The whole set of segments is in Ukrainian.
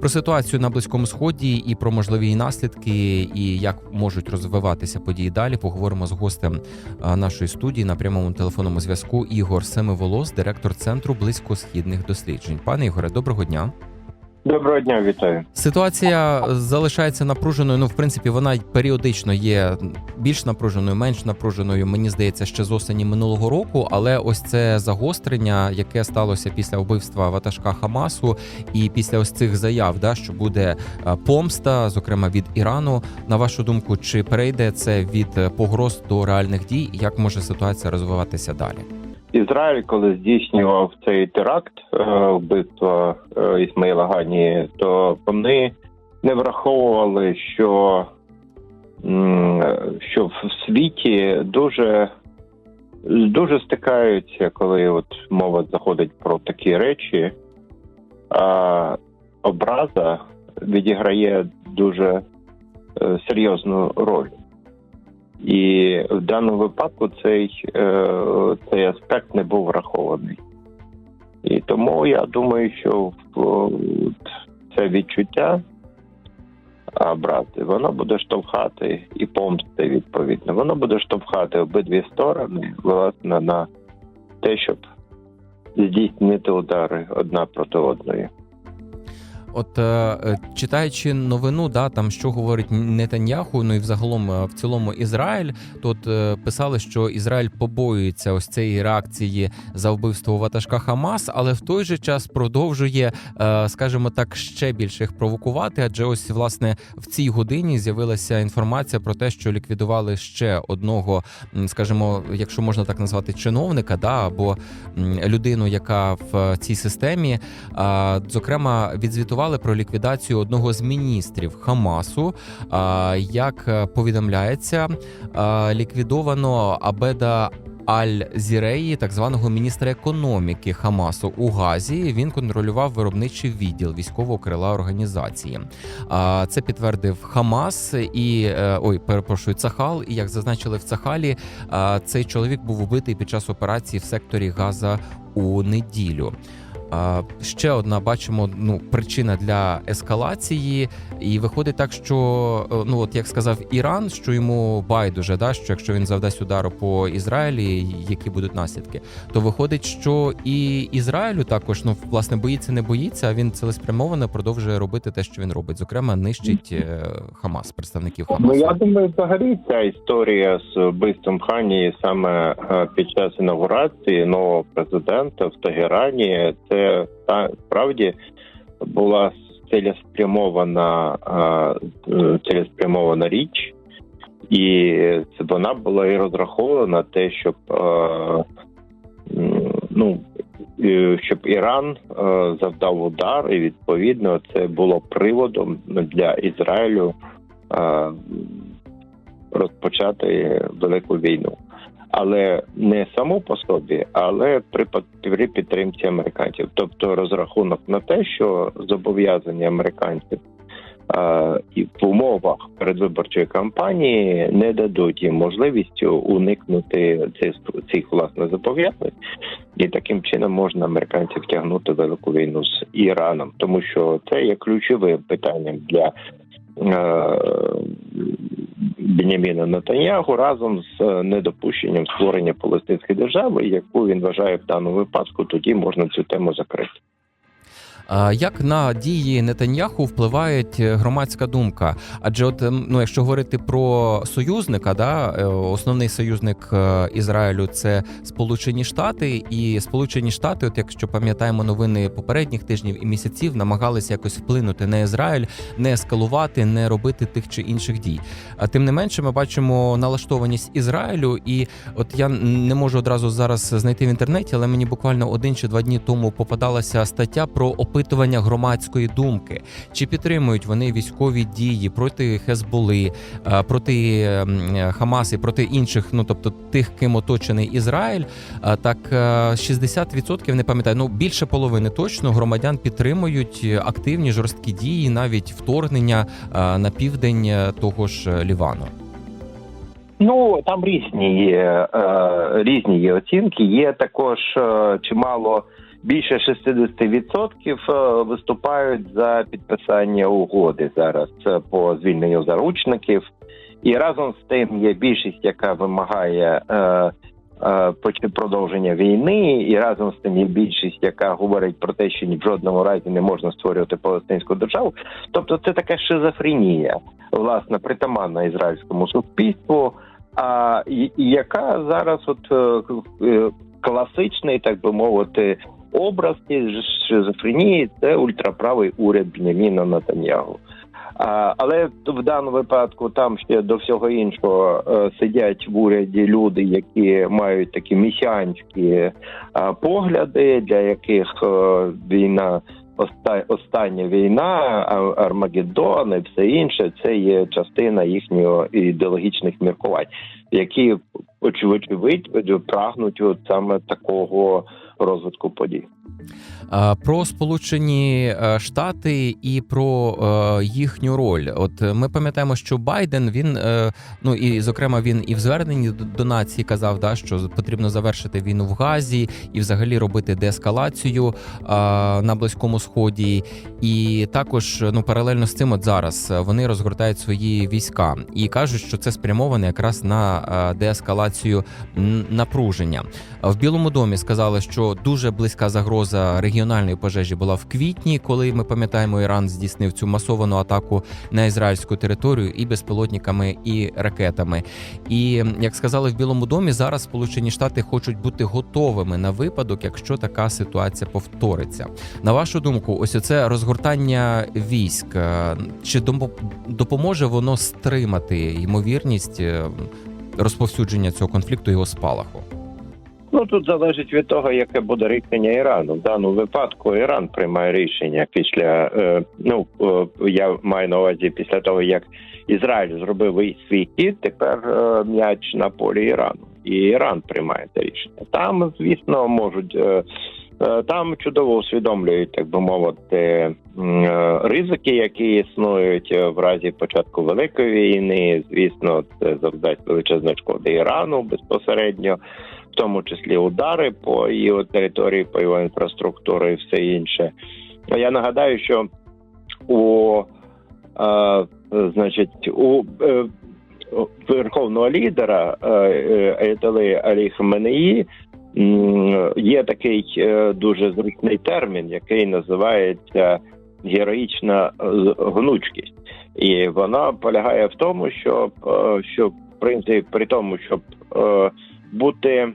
Про ситуацію на близькому сході і про можливі наслідки, і як можуть розвиватися події далі. Поговоримо з гостем нашої студії на прямому телефонному зв'язку. Ігор Семиволос, директор центру близькосхідних досліджень. Пане Ігоре, доброго дня. Доброго дня, вітаю. Ситуація залишається напруженою. Ну, в принципі, вона періодично є більш напруженою, менш напруженою. Мені здається, ще з осені минулого року. Але ось це загострення, яке сталося після вбивства ватажка Хамасу, і після ось цих заяв, да, що буде е, помста, зокрема від Ірану. На вашу думку, чи перейде це від погроз до реальних дій? Як може ситуація розвиватися далі? Ізраїль, коли здійснював цей теракт е, вбивства е, Ісмаїла Гані, то вони не враховували, що, що в світі дуже дуже стикаються, коли от мова заходить про такі речі, а образа відіграє дуже е, серйозну роль. І в даному випадку цей, е, цей аспект не був врахований. І тому я думаю, що це відчуття образи, воно буде штовхати і помсти відповідно. Воно буде штовхати обидві сторони, власне, на те, щоб здійснити удари одна проти одної. От е, е, читаючи новину, да там що говорить Нетаньяху, ну і взагалом е, в цілому Ізраїль. Тут е, писали, що Ізраїль побоюється ось цієї реакції за вбивство ватажка Хамас, але в той же час продовжує, е, скажімо так, ще більше їх провокувати. Адже ось власне в цій годині з'явилася інформація про те, що ліквідували ще одного, скажімо, якщо можна так назвати, чиновника, да або людину, яка в цій системі. Зокрема, відзвітували про ліквідацію одного з міністрів Хамасу. Як е, повідомляється, ліквідовано Абеда. Аль-Зіреї, так званого міністра економіки Хамасу у Газі, він контролював виробничий відділ військового крила організації. Це підтвердив Хамас і е, ой, перепрошую, Цахал. І як зазначили в Цахалі, цей чоловік був убитий під час операції в секторі Газа у неділю. Ще одна бачимо ну причина для ескалації, і виходить так, що е, ну от як сказав Іран, що йому байдуже, да що якщо він завдасть удару по Ізраїлі, які будуть наслідки, то виходить, що і Ізраїлю також ну власне боїться, не боїться. А він цілеспрямовано продовжує робити те, що він робить. Зокрема, нищить е, Хамас, представників Ну я думаю, взагалі ця історія з вбивством Хані саме е, під час інаугурації нового президента в Тегерані, це та справді була цілеспрямована е, цілеспрямована річ, і вона була і розрахована на те, щоб е, ну. Щоб Іран е, завдав удар, і відповідно це було приводом для Ізраїлю розпочати велику війну. Але не само по собі, але при, при підтримці американців. Тобто розрахунок на те, що зобов'язання американців і в умовах передвиборчої кампанії не дадуть їм можливість уникнути цих, цих власне зобов'язань, і таким чином можна американців втягнути в велику війну з Іраном, тому що це є ключовим питанням для е, Беняміна Натаньягу разом з е, недопущенням створення Палестинської держави, яку він вважає в даному випадку, тоді можна цю тему закрити. Як на дії Нетаньяху впливає громадська думка? Адже, от ну, якщо говорити про союзника, да е, основний союзник е, Ізраїлю це Сполучені Штати, і Сполучені Штати, от якщо пам'ятаємо новини попередніх тижнів і місяців, намагалися якось вплинути на Ізраїль, не ескалувати, не робити тих чи інших дій. А тим не менше, ми бачимо налаштованість Ізраїлю, і от я не можу одразу зараз знайти в інтернеті, але мені буквально один чи два дні тому попадалася стаття про опитування громадської думки. Чи підтримують вони військові дії проти Хезболи, е, проти ем, Хамаси, проти інших, ну тобто тих, ким оточений Ізраїль? Е, Так е, 60% не пам'ятаю, ну більше половини точно громадян підтримують активні жорсткі дії, навіть вторгнення е, на південь е, того ж е, Лівану. Ну там різні є е, різні є оцінки. Є також е, чимало більше 60% е, виступають за підписання угоди зараз по звільненню заручників, і разом з тим є більшість, яка вимагає. Е, е, Продовження війни, і разом з тим є більшість, яка говорить про те, що ні в жодному разі не можна створювати палестинську державу. Тобто, це така шизофренія, власне, притаманна ізраїльському суспільству, а яка зараз, от класичний, так би мовити, образ шизофренії це ультраправий уряд Беняміна Натаньягу. Але в даному випадку там ще до всього іншого е, сидять в уряді люди, які мають такі месіанські е, погляди, для яких е, війна оста- остання війна, Армагеддон і все інше, це є частина їхнього ідеологічних міркувань, які очевидь прагнуть от саме такого розвитку подій. Про Сполучені е, Штати і про е, їхню роль. От е, ми пам'ятаємо, що Байден він ну і зокрема він і в зверненні до- нації казав, да що потрібно завершити війну в Газі і взагалі робити деескалацію на близькому сході. І також ну паралельно з цим, от зараз вони розгортають свої війська і кажуть, що це спрямоване якраз на деескалацію напруження. В Білому домі сказали, що дуже близька загроза регіональної пожежі була в квітні, коли ми пам'ятаємо, Іран здійснив цю масовану атаку на ізраїльську територію і безпілотниками, і ракетами. І як сказали в Білому домі, зараз Сполучені Штати хочуть бути готовими на випадок, якщо така ситуація повториться. На вашу думку, ось оце розгортання військ е, чи допоможе воно стримати ймовірність е, розповсюдження цього конфлікту його спалаху? Ну тут залежить від того, яке буде рішення Ірану. В даному випадку Іран приймає рішення після е, ну е, я маю на увазі після того, як Ізраїль зробив свій хід, тепер е, м'яч на полі Ірану, і Іран приймає це рішення. Там, звісно, можуть. Там чудово усвідомлюють, так би мовити, ризики, які існують в разі початку великої війни. Звісно, це завдасть величезної шкоди Ірану безпосередньо тому числі удари по його території, по його інфраструктурі і все інше. Я нагадаю, що у е, значить у е, верховного лідера е, е, Алі Хаменеї є такий е, дуже зручний термін, який називається героїчна гнучкість, і вона полягає в тому, щоб, е, що в принципі при тому, щоб бути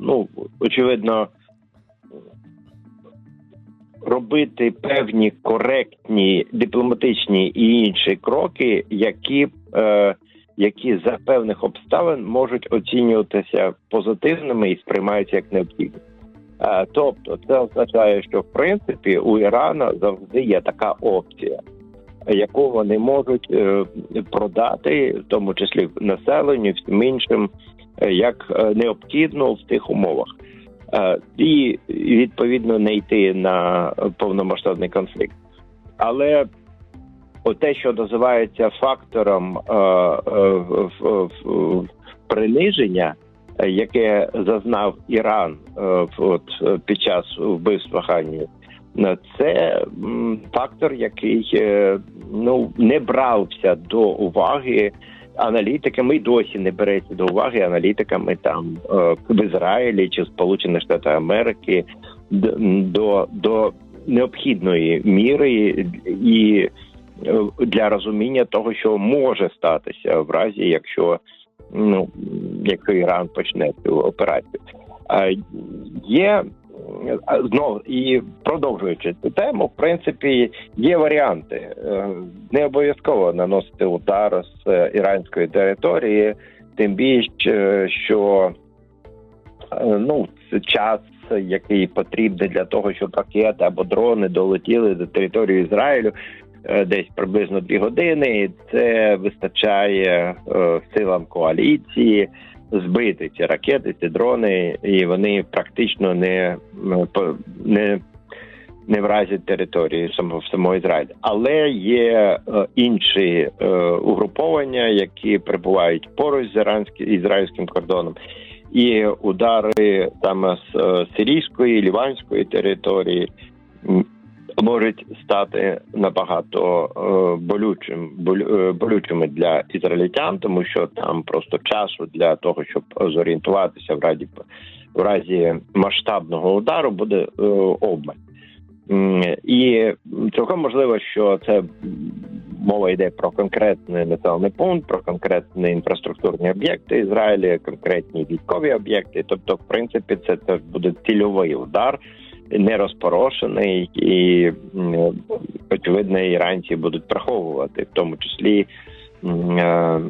ну очевидно. Робити певні коректні дипломатичні і інші кроки, які е, які за певних обставин можуть оцінюватися позитивними і сприймаються як необхідні. Е, тобто, це означає, що в принципі у Ірана завжди є така опція, яку вони можуть е, продати, в тому числі населенню, всім іншим, е, як е, необхідно в тих умовах. Е, І відповідно не йти на повномасштабний конфлікт. Але те, що називається фактором е, е, приниження, е, яке зазнав Іран е, от, е, під час вбивства Хані, е, це фактор, який е, ну не брався до уваги аналітиками і досі не береться до уваги аналітиками там е, в Ізраїлі чи Сполучених Штатів Америки до, до необхідної міри і е, для розуміння того, що може статися в разі, якщо ну якщо Іран почне цю операцію. А є знову і продовжуючи цю тему, в принципі, є варіанти. Е, Не обов'язково наносити удар з е, іранської території, тим більше, що е, ну час, який потрібний для того, щоб ракети або дрони долетіли до території Ізраїлю. Десь приблизно дві години, це вистачає е, силам коаліції збити ці ракети, ці дрони, і вони практично не, не, не вразять території самого, самого Ізраїля. Але є е, інші е, угруповання, які перебувають поруч з іранським ізраїльським кордоном. і удари там з е, сирійської, ліванської території можуть стати набагато е, болючим е, болючими для ізраїльтян, тому що там просто часу для того, щоб зорієнтуватися в разі в разі масштабного удару, буде е, обмаль. І цілком можливо, що це мова йде про конкретний населений пункт, про конкретні інфраструктурні об'єкти Ізраїля, конкретні військові об'єкти. Тобто, в принципі, це теж буде цільовий удар, не розпорошений, і очевидно, іранці будуть приховувати, в тому числі. е,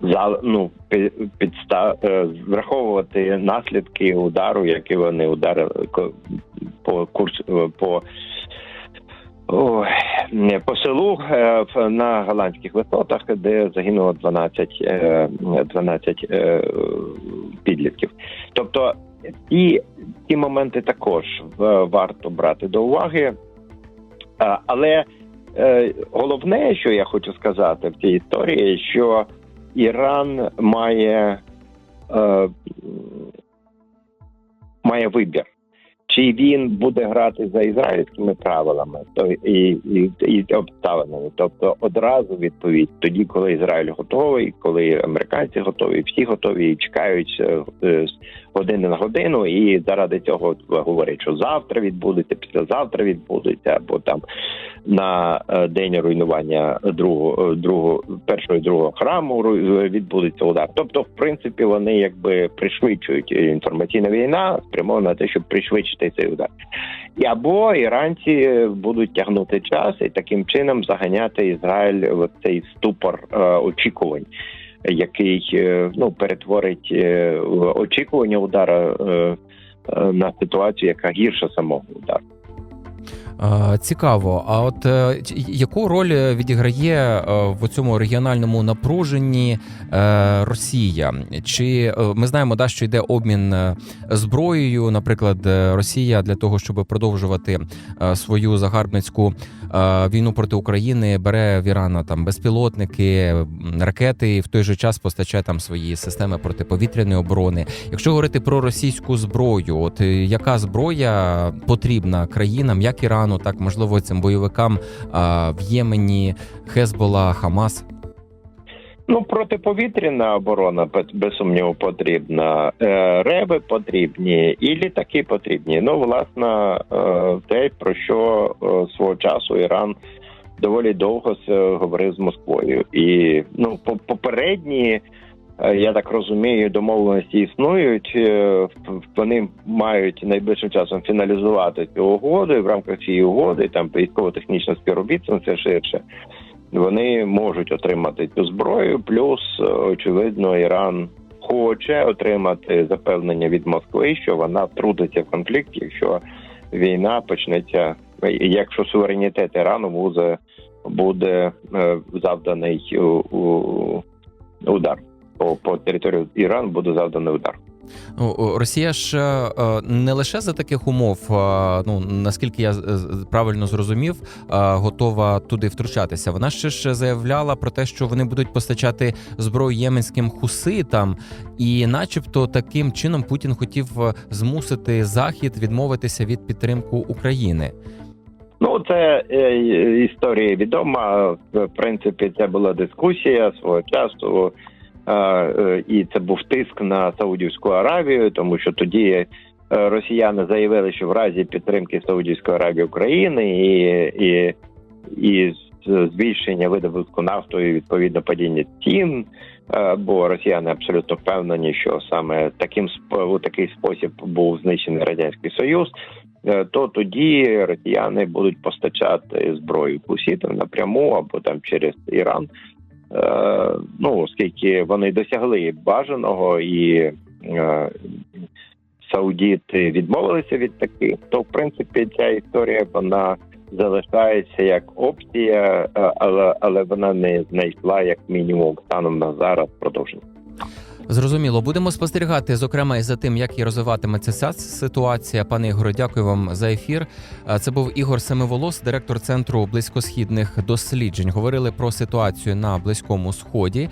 за ну пі- підста е, враховувати наслідки удару, які вони ударили по курс е, по. Ой, по селу на голландських висотах, де загинуло 12, е, 12 е, підлітків. Тобто ті, ті моменти також е, варто брати до уваги. Але е, головне, що я хочу сказати в цій історії, що Іран має, е, має вибір. Чи він буде грати за ізраїльськими правилами то і, і, і обставинами, тобто одразу відповідь тоді, коли Ізраїль готовий, коли американці готові, всі готові і чекають е, е, години на годину, і заради цього говорять, що завтра відбудеться, післязавтра відбудеться, або там на е, день руйнування другого, другого першого і другого храму відбудеться удар. Тобто, в принципі, вони якби пришвидшують е, інформаційна війна, спрямована на те, щоб пришвидшити цей удар. І або іранці е, будуть тягнути час і таким чином заганяти Ізраїль в цей ступор е, очікувань. Який е, ну перетворить е, очікування удара е, на ситуацію, яка гірша самого удару. Цікаво. А от е, яку роль відіграє е, в цьому регіональному напруженні е, Росія? Чи ми знаємо, да, що йде обмін зброєю? Наприклад, Росія для того, щоб продовжувати свою загарбницьку війну проти України, бере в Ірана там безпілотники, ракети, і в той же час постачає там свої системи протиповітряної оборони. Якщо говорити про російську зброю, от яка зброя потрібна країнам, як Ірану, так можливо цим бойовикам а, в Ємені, Хезбола, Хамас? Ну, протиповітряна оборона без сумніву потрібна. Е, Реби потрібні і літаки потрібні. Ну, власне, е, те, про що е, свого часу Іран доволі довго говорив з Москвою. І ну, по- попередні, я так розумію, домовленості існують. Е, Вони мають найближчим часом фіналізувати цю угоду, в рамках цієї угоди там військово-технічне співробітництво це ширше вони можуть отримати цю зброю. Плюс, е, очевидно, Іран хоче отримати запевнення від Москви, що вона втрутиться в конфлікт, якщо війна почнеться, е, якщо суверенітет Ірану буде, буде е, завданий удар. По, по території Ірану буде завданий удар. Росія ж е, е, не лише за таких умов, е, ну наскільки я правильно зрозумів, готова туди втручатися. Вона ще ж заявляла про те, що вони будуть постачати зброю єменським хуситам, і, начебто, таким чином Путін хотів змусити Захід відмовитися від підтримки України. Ну, це історія відома. В принципі, це була дискусія свого часу, і це був тиск на Саудівську Аравію, тому що тоді е, росіяни заявили, що в разі підтримки Саудівської Аравії України і, і, і збільшення видобутку нафтою, відповідно падіння цін. е, Бо росіяни абсолютно впевнені, що саме таким у такий спосіб був знищений радянський союз е, то тоді росіяни будуть постачати зброю хусітам напряму або там через Іран. Е, Ну, оскільки вони досягли бажаного і е, саудіти відмовилися від таких, то в принципі ця історія вона залишається як опція, е, але але вона не знайшла як мінімум станом на зараз продовження. Зрозуміло, будемо спостерігати, зокрема, і за тим, як і розвиватиметься ця ситуація. Пане Ігоре, дякую вам за ефір. Е, Це був Ігор Семиволос, директор центру близькосхідних досліджень. Говорили про ситуацію на близькому сході.